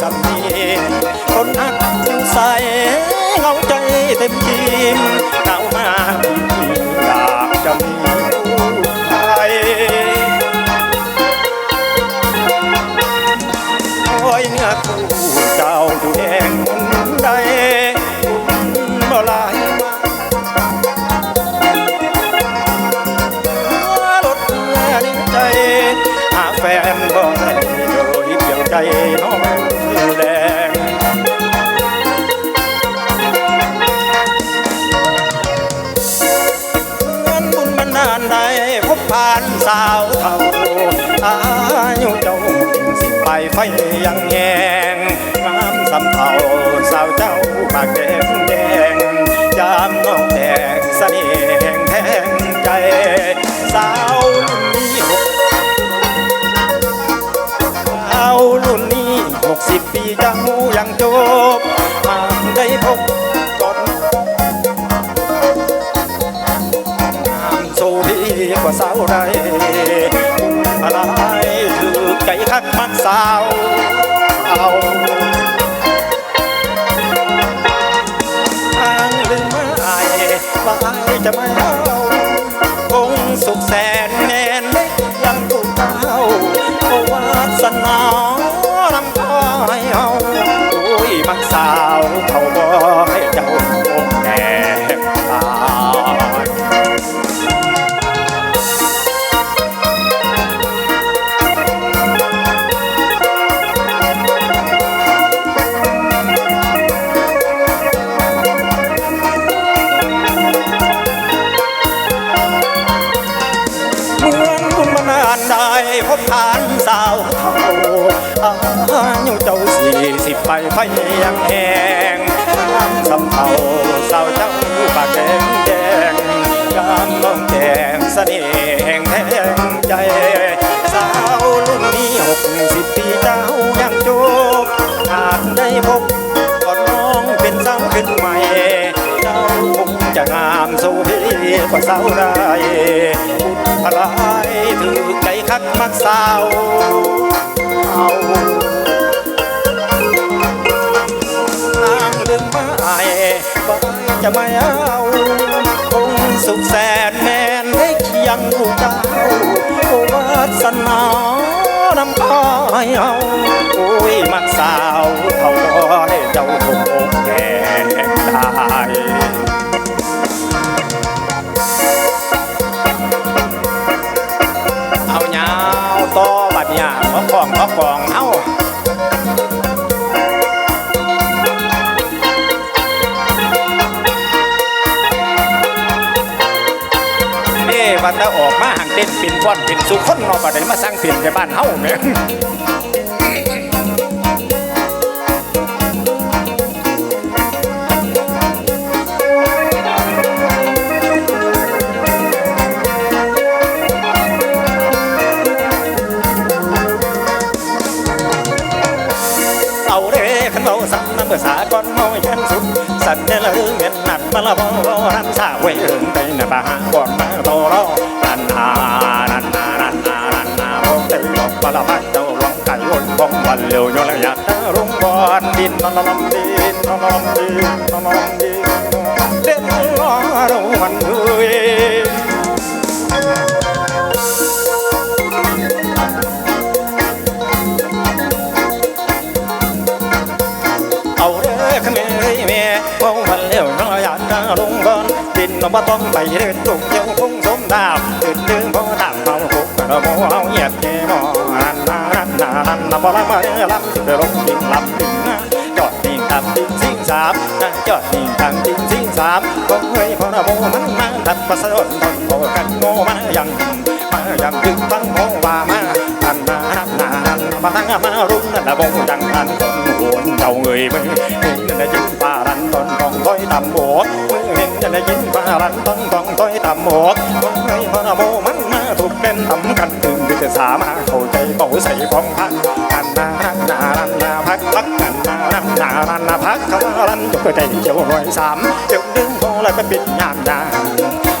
สำนีคนหักอยู่ใสเงาใจเต็มที สาวรุ่นนี้หกสาวรุ่นนี้หกสิบปีเจ้ายังจบหากได้พบก่อนงามโซดีกว่าสาวใดอะไรถือไก่คักมักสาวเอาทางลืมมาอายว่าอายจะไม่เอา now. สิไปไฟยังแหงสำเภาสาวเจ้าปากแดงแดงงามน้องแดงเสน่ห์แห่งแทงใจสาวรุ่นนี้หกสิบปีเจ้ายังจบหากได้พบก่อนน้องเป็นสาวขึ้นใหม่เจ้าคงจะงามโซพีกว่าสาวไรบุญพลายถือใจคักมักสาวเอา ไปจะไม่เอาคงสุขแสนแมนได้เคียงผู้เจ้าโอวาสนานำพาให้เอาโอ้ยมักสาวเขาบ่ให้เจ้าถูกอกแก่ได้เอายาวต่อบัดเนี่ยมะกองมะกองเอา วันตะออกมาห่างเด่นปินว่อนปินสุขคนนอกบัดนี้มาสร้างปินในบ้านเฮาเนี่ยเอาเด้ขันเราสันน้ำภาษาก่อนเมายันสุด สันเนละเรื่องเงินหนักมาละบ่รันสาเวเอิงไปนะบาหาก่อนมาโตรอรันนารันนารันนารันนาโอ้เตยบอกมาละพัดเจ้าลองไก่วนบงวันเร็วโยละยัดรุ่งบอนดินนอนนอนดินนอนนอนดินนอนนอนดินเด่นรอรวันเอ้ย ด้อขเมยแม่มองวันเลี้ยวน้อยอยากจะลงก่อนดินเราบ่ต้องไปเดินตุกเดียวคงสมดาวตื่นตื่นพอตามเขาคุกเราโมเอาเหยียบเจมอันนานันนานันนาบ่ละมาลำสิไปลงดินลำดินนะจอดดินทำดินสิ่งสามนะจอดดินทำดินสิ่งสามก็เฮ้ยพอระโมมันมาทัดประสดนทนโตกันโมมายัง มายังจึงตั้งโมว่ามาอันนานันนานันมาตั้งมารุ่นนั่นละบงดังอันคนหวนเจ้าเงยมือเห็นนั่นได้ยินป่ารันตอนกองต้อยต่ำหัวมือเห็นนั่นได้ยินป่ารันตอนกองต้อยต่ำหัวก็เฮ้ยพระโมมันมาถูกเป็นสำคัญถึงที่จะสามารถเข้าใจเบาใส่พองพันอันนานันนานันนาพักพักกันนานันนานันนาพักเขารันจกใจเจียวหน่วยสามเจียวดึงพอแล้วก็ปิดยามยามยาม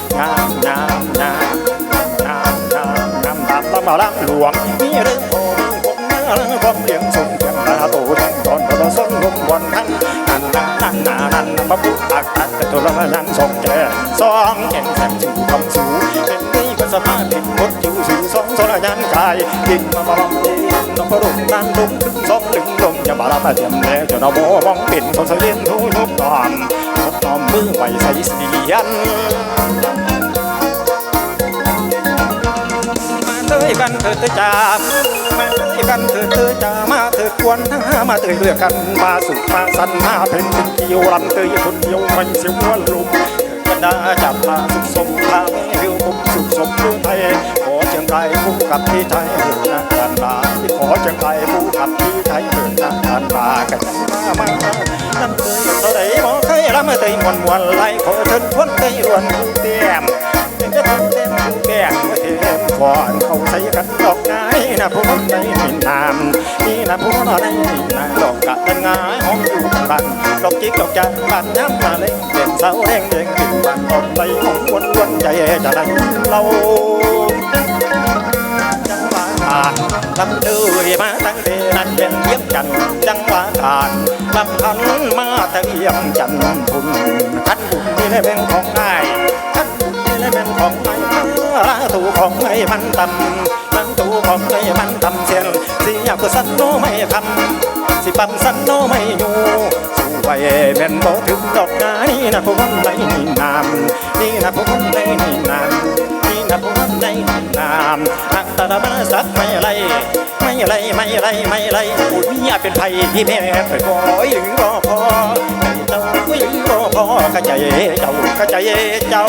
หมาล้างหลวงมีเรื่องโผล่ผมเมื่อเรื่ความเลี้ยงส่งยังตาโตทั้งตอนเราส่งลมวันทั้งนั่นนั่นนั่นนันนันมาพูดอักตัดแต่ตัวละนันสองแก่สองแก่แสนสู่คำสู่เป็นนี่สามาติดคดอยู่สู่สองสรยันกายกินมาบำาพ็ญน้องพระรุ่งนันรุ่มถึงสองลึงลมอย่ามาละมาเตรียมแล้วจะนอนโม่มองเป็นสองเสียนทุ่งทุกตอนทุบตอมมือไหวใส่สียัน กันเถิดเตยจามมาเตยกันเถิดเตยจามาเถิดกวนหามาเตยเลือกันมาสุขมาสันมาเป็นเป็นเกี่ยวลำเตยคนเดียวไม่เสียววนลุมเถิดกันดาจับมาสุขสมพาไม่เรียวผมสุขสมเรื่องไทยขอเชียงไกลผู้กับที่ไทยเถิดนะกันมาขอเชียงไกลผู้กับที่ไทยเถิดนะกันมากันมามาน้ำเตยเท่าไรมอเคยรำเตยมวนมวนไหลขอเชิญทวนเตยรวนเตี้ยม เป็กระทงเต็มแก่เมื่อเทมก่อนเขาใส่กันดอกไงนะผู้นในมินนามนี่นะผู้นในมินนามดอกกะดันงายห้องอยู่กันบันดอกจิกดอกจันบันย้ำมาเล่งเด่นเสาแดงเด่งติดบันออกไปของวนวนใจจะได้เราจังหวะขาดลำเดือยมาตั้งแต่นั้นเป็นเยี่ยมจันจังหวะขาดลำพันมาแต่เยี่ยมจันทร์บุญขันบุญนี่แหละเป็นของง่าย ขันบุญนี่แหละเป็นของง่ายมาตูของไอ้มันต่ำนั่งตูของไอ้มันต่ำเสียนสิอยากก็สันโนไม่คำสิปั๊มสันโนไม่อยู่สู้ไว้เป็นบ่ถึงดอกงานนี่นะผู้คนในนี่นามนี่นะผู้คนในนี่นามนี่นะผู้คนในนามอัตตามาสักไม่ไร ไม่ไรไม่ไรไม่ไรอุดมียเป็นภัยที่แม่ไปขอยืงรอพอใจเจ้ายืงรอพอกระใจเจ้ากระใจเจ้า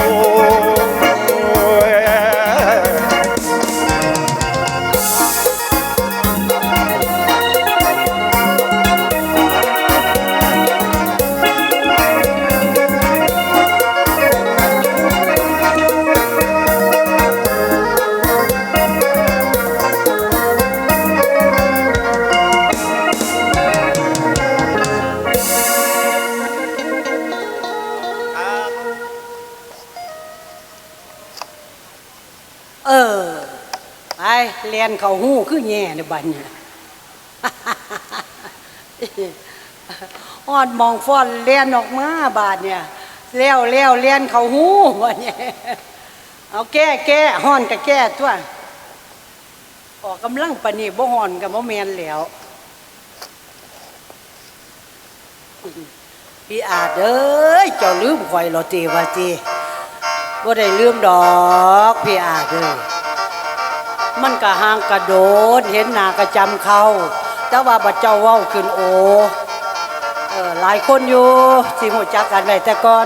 นเขาหู้คือแง่ในบัดเนี่ยออดมองฟ้อนเลียนออกมาบาดเนี่ยเลี้ยวเลี้ยวเลียนเขาหู้บัดเนี่ยเอาแก้แก้ห้อนกับแก้ตัวออกกำลังปนีบ่ห้อนกับบ่แมนแล้วพี่อาจเอ้ยเจ้าลืมข่อยเรอตีว่าตีบ่ได้ลืมดอกพี่อาเด้อ มันก็ห่างกระโดดเห็นหน้ากระจำเขาแต่ว่าบัดเจ้าเว้าขึ้นโอเออหลายคนอยู่สิหูจักกันไว้แต่ก่อน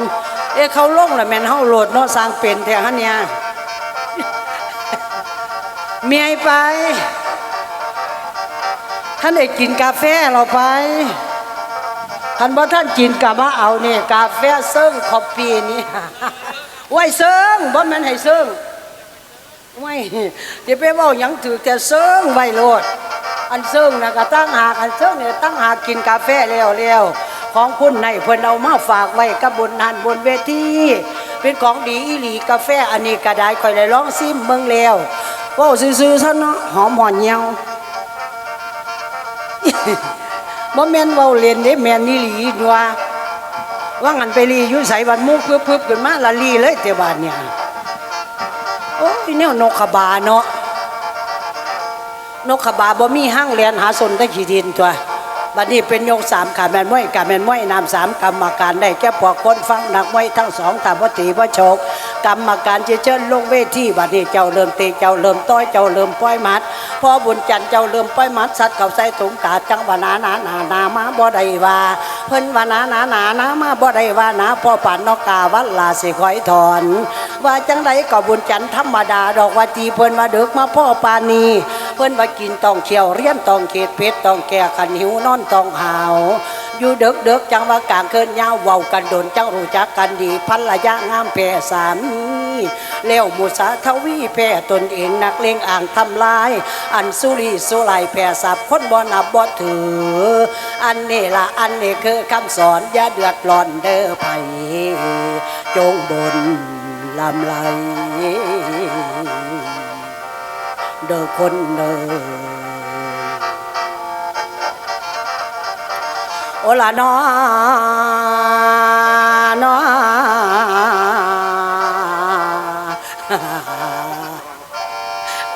เอ๊ะเขาลงแล้วแม่นเฮาโหลดเนาะสร้างเป็นแท้หันเนี่ยเมียไป ท่านได้กินกาแฟเราไปท่านบ่ท่านกินกะมาเอานี่กาแฟเซิ่งคอฟฟี่นี่ไว้เซิงบ่แม่นให้เซิง ไม่เดี๋ยวไปว้ายังถือแต่เซิงไว้โลด อันเซิงน่ะก็ตั้งหากอันเซิงเนี่ยตั้งหากกินกาแฟแล้วแล้วของคุณในเพิ่นเอามาฝากไว้กับบนหันบนเวทีเป็นของดีอีหลีกาแฟอันนี้ก็ได้คอยได้ลองซิมเบิ่งแล้วเว้าซื่อๆซะเนาะหอมหอนเหี่ยวบ่แม่นเว้าเล่นเด้แม่นนี่หลีนัวว่างันไปลีอยู่ใส่บันมุกพึบๆขึ้นมาละลีเลยแต่บาดเนี่ย โอ้ยแนวนกขบาเนาะนกขบาบ่มีห้างเรียนหาสนได้ขีดินตัวบัดนี้เป็นยกสามขาแมนมวยขาแมนมวยนามสามกรรมการได้แก่ปวกคนฟังนักมวยทั้งสองตามวัตีว่าโชค กรรมการจะเชิญลงเวทีบัดนี้เจ้าเริ่มเตะเจ้าเริ่มต้อยเจ้าเริ่มปล่อยมัดพอบุญจันทร์เจ้าเริ่มปล่อยมัดสัตว์เขาใส่ถุงกาจังวานานานานามาบ่ได้ว่าเพิ่นวานานานานามาบ่ได้ว่านาพ่อป่านนกกาวัดลาสิคอยถอน ว่าจังไดก็บุญจันทร์ธรรมดาดอกว่าตีเพิ่นมาเดึกมาพ่อปานีเพิ่นว่ากินต้องเขียวเรียนต้องเขตเพชรต้องแก่ขันหิวนอนต้องหาว อยู่เด็กเด็กจังว่ากลางเคินยาวเว้ากันโดนจังรู้จักกันดีพันระยะงามแพ่สามีแล้วมุสาทวีแพ่ตนเองนักเลงอ่างทำลาย อันสุรีสุไลแพ่สับคนบ่นับบ่ถือ อันนี้ละอันนี้คือคำสอนอย่าเดือดร้อนเด้อไผจงบนลำไหลเด้อคนเด้อ ละนอนาะ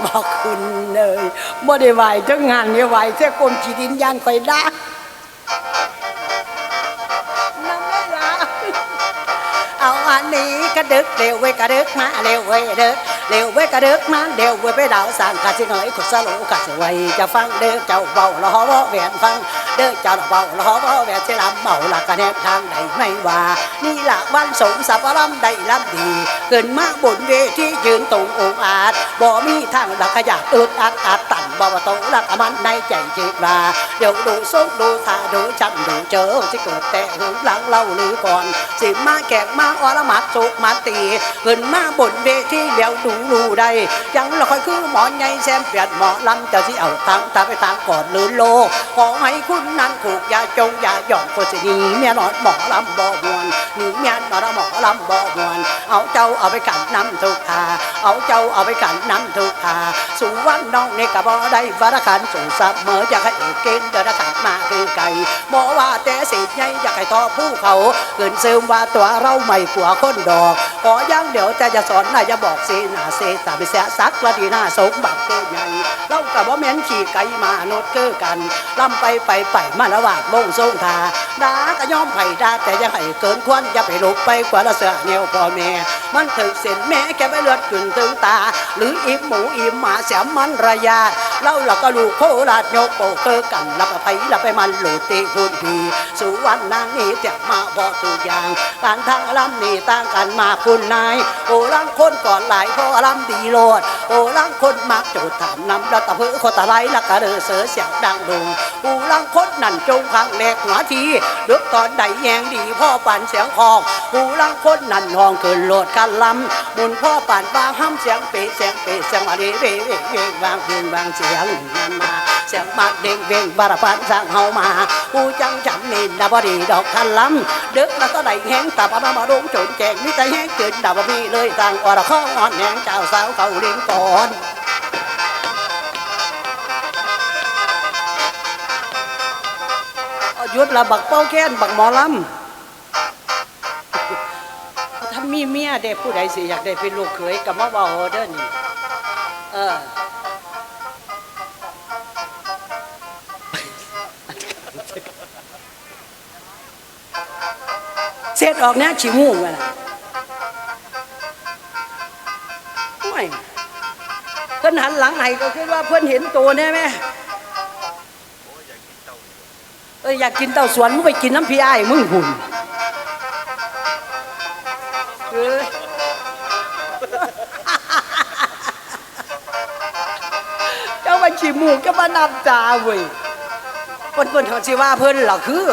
บอกคุณเลยบ่ได้ไหวจังงานนี่ไหวแค่กรมจีดินยานคอยด่าน้ำไม่ละเอาอันนี้กระดึกเร็วเว้ยกระดึกมาเร็วเว้ยเด้อเร็วเว้ยกระดึกมาเร็วเว้ยไปดาวสางกะสิเหงยกุศโลกะสิไว้จะฟังเด้อเจ้าเบาละฮอบ่แหวนฟัง ด้อเจ้าเบาละฮอบ่แหวนสิลำเบาละกะแนบทางใดไม่ว่านี่ละวันสงสับลำได้ลำดีเกินมาบนเวทียืนตรงองอาจบ่มีทางละขยะอึดอัดอัดตันบ่ว่าโตละกะมันในใจจิตว่าเดี๋ยวดูสุกดูท่าดูจำดูเจอที่เกิดแต่หึงหลังเล่าหรือก่อน สิมาแขกมาอรมัดสุกมาตีเกินมาบนเวทีเดี๋ยวดูดูได้ยังละคอยคือหมอนใหญ่แซมเปียดหมอลำเจะที่เอาตังตาไปทางก่อนลืนโลขอให้คุณนั้นถูกยาจงยาหย่อนคนสิหนีเมียนอนหมอลำบ่มวนหนีเมียนอนหมอลำบ่มวน เอาเจ้าเอาไปกันน้ำทุกทาเอาเจ้าเอาไปกันน้ำทุกทาสู่วันน้องนี่กะบ่ได้วรคันสู่ซับเมื่ออยากให้เกณฑ์เดินขันมาคือไก่บ่ว่าแต่สิใหญ่อยากให้ต่อผู้เขาเกินซึมว่าตัวเราไม่กลัวคนดอก ขอย่างเดี๋ยวจะจะสอนนายจะบอกสิหนาเสตาไปเสียสักละดีหน้าสมบัติเกใหญ่เรากับว่าแม่นขี่ไก่มาโนดเกือกันลำไปไปไปมาละวาดมงทรงทาดาก็ย่อมไผ่ดาแต่ยังให้เกินควันอย่าไปลุกไปกว่าละเสือเหนียวพ่อแม่มันถึงเส้นแม่แกไปเลือดขึ้นถึงตา หรืออิ่มหมูอิ่มหมาเสียมันระยะ เราเราก็ลูกโคราชโยกโปเกอกันรับไปรับไปมันหลุดตีคุณพีสู่วันนางนี้จะมาบอกทุกอย่างการทางลำนี่ต่างกันมาคุณนายโอ้ลังคนก่อนหลายพ่อลำดีโลดโอ้ลังคนมักโจดถามนำแล้วตเพือคนตะไลล้วก็เดือเสือเสียงดังดงโอ้ลังคนนั่นจงขังแหลกหัวทีดึกตอนใดแยงดีพ่อปั่นเสียงคอกโอ้ลังคนนั่นห้องเกินโลดกันลำบุญพ่อปั่นบางห้ำเสียงเปะเสียงเปะเสียงมาดีเว่เว่เว่บางเพียงบางเสียงนั่นมาเสียงมาเด้งเด้งบาราพันสร้างเฮามาผู้จังจำนี่ดาบดีดอกคันลำดึกแล้วก็ได้แห้งตาปนามาดงจนแจงมีแต่แห้งเกินดาบมีเลยต่างอรข้องอ่อนแหงเจ้าสาวเขาเลี้ยงก่อนยุดละบักเป้าแค้นบักหมอลำถ้ามีเมียเด็ผู้ใดสิอยากได้เป็นลูกเขยกับมาเบาเด้อนี่เออ เสร็จออกเนี้ยชิมูกไปละไม่เพิ่นหันหลังให้ก็คิดว่าเพิ่นเห็นตัวแน่ไหมเอออยากกินเต้าสวนมึงไปกินน้ำพี่ไอ้มึงหุ่นเออเจ้ามาชิมูกเจ้ามานับตาเว้ยเพิ่นเพิ่นเขาสิว่าเพิ่นหรอคือ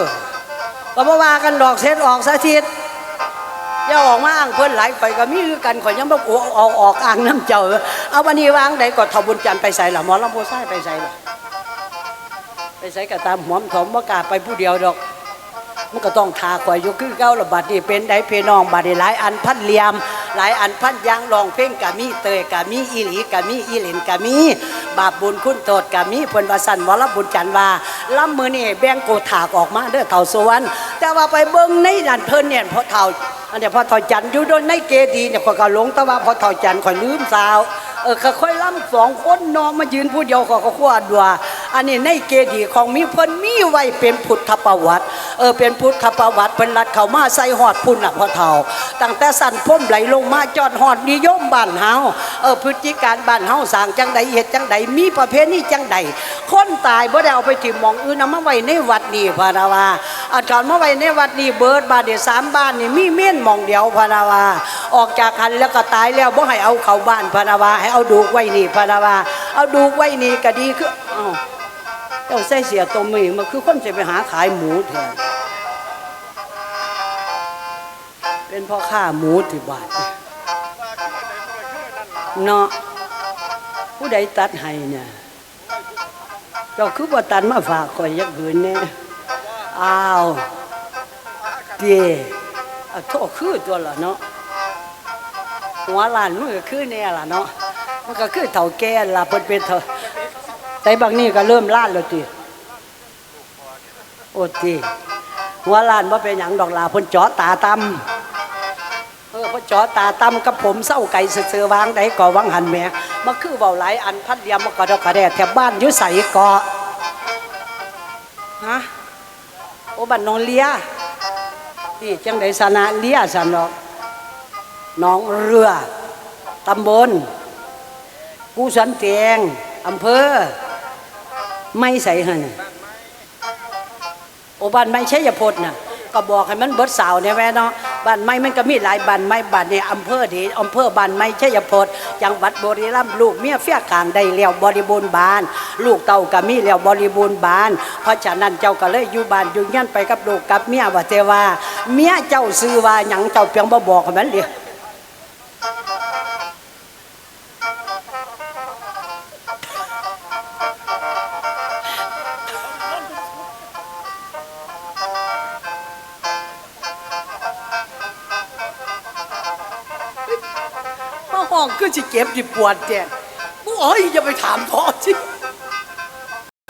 ก็มาว่ากันดอกเซ็ตออกสาธิตอย่าออกมาอ้างเพื่อนหลายไปก็มีคือกันข่อยยังบ่โอ้เอกออกอ้างน้ำเจ้า เอาวันนี้วางใดก็ทบุญจันทร์ไปใส่ละหมอลำโพไส้ไปใส่ละไปใส่ก็ตามหอมถมบ่กาไปผู้เดียวดอก มันก็ต้องทาข่อยอยู่คือเก่าละบัดนี้เป็นไดเพนองบัดนี้หลายอันพันเหลี่ยม หลายอันพันยางรองเพลงกะมีเตยกะมีอีหลีกะมีอีเหลนกะมีบาปบุญคุณโทษกะมีเพิ่นว่าสั่นหมอลำบุญจันว่าลำมือนี่แบ่งโกถากออกมาเด้อเฒ่าสวรรค์แต่ว่าไปเบิ่งในนั่นเพิ่นเนี่ยพอเฒ่าอันเนี้ยพอเฒ่าจันอยู่โดนในเกดีเนี่ยข้อยก็หลงแต่ว่าพอเฒ่าจันข่อยลืมสาวเออค่อยล่ำสองคนนอนมายืนผู้เดียวขอก็ขวาดัวอันนี้ในเกดีของมีเพิ่นมีไว้เป็นพุทธประวัติ เออเป็นพุทธประวัติเป็นรัดเข้ามาใส่หอดพุ่นน่ะพ่อเฒ่าตั้งแต่สั่นพุ่มไหลลงมาจอดหอดนิยมบ้านเฮาเออพฤติการบ้านเฮาสร้างจังใดเฮ็ดจังใดมีประเพณีจังใดคนตายบ่ได้เอาไปถิ่มมองอื่นเอามาไว้ในวัดนี่พระนะว่าอาถอนมาไว้ในวัดนี่เบิดบ้านเดียสามบ้านนี่มีเม่นมองเดียวพระนะว่าออกจากคันแล้วก็ตายแล้วบ่ให้เอาเข้าบ้านพระนะว่าให้เอาดูไว้นี่พระนะว่าเอาดูไว้นี่ก็ดีคือเอ้าเจ้าใส่เสียตัวมือมันคือคนจะไปหาขายหมูเถอะ เป็นพ่อค้าหมูที่บานเนาะผู้ใดตัดให้เนี่ย เจ้าคือบ่ตัดมาฝากข่อยยักหืนแน่อ้าวเตี้ยเอาโทษคือตัวละเนาะหัวล้านมันก็คือเนี่ยล่ะเนาะมันก็คือเฒ่าแก่ล่ะเพิ่นเป็นเฒ่าแต่บางนี่ก็เริ่มล้านแล้วติโอ้ติหัวล้านว่าเป็นหยังดอกลาเพิ่นจาะตาตำ เออเพิ่นเจาะตาตำกับผมเศร้าไก่เสือวางได้ก่อวังหันแม่มาคือเบาหลายอันพัดเดียมมากระดอกกระแดดแถบบ้านยู่ใสเกาะฮะโอบันนองเลียนี่จังไดสนะเลียสันดอกน้องเรือตำบลกูสันเตียงอำเภอ ไม่ใส่หันน่ะโอบ้านไม่ใช่ยพดน่ะก็บอกให้มันเบิดสาวเนี่ยแม่เนาะ บ้านไม้มันก็มีหลายบ้านไม่บ้านเนี่ยอำเภอทีอำเภอบ้านไม้ชัยพดจังหวัดบุรีรัมย์ลูกเมียเฟี้ยกลางได้แล้วบริบูรณ์บาน ลูกเต่าก็มีแล้วบริบูรณ์บาน เพราะฉะนั้นเจ้าก็เลยอยู่บ้านอยู่ยันไปกับลูกกับเมียว่าเทว่าเมียเจ้าซื้อว่าหยังเจ้าเพียงบ่บอกมันเดียว เจ็บจิบปวดแจกูเอ้ยจะไปถามท้อสิ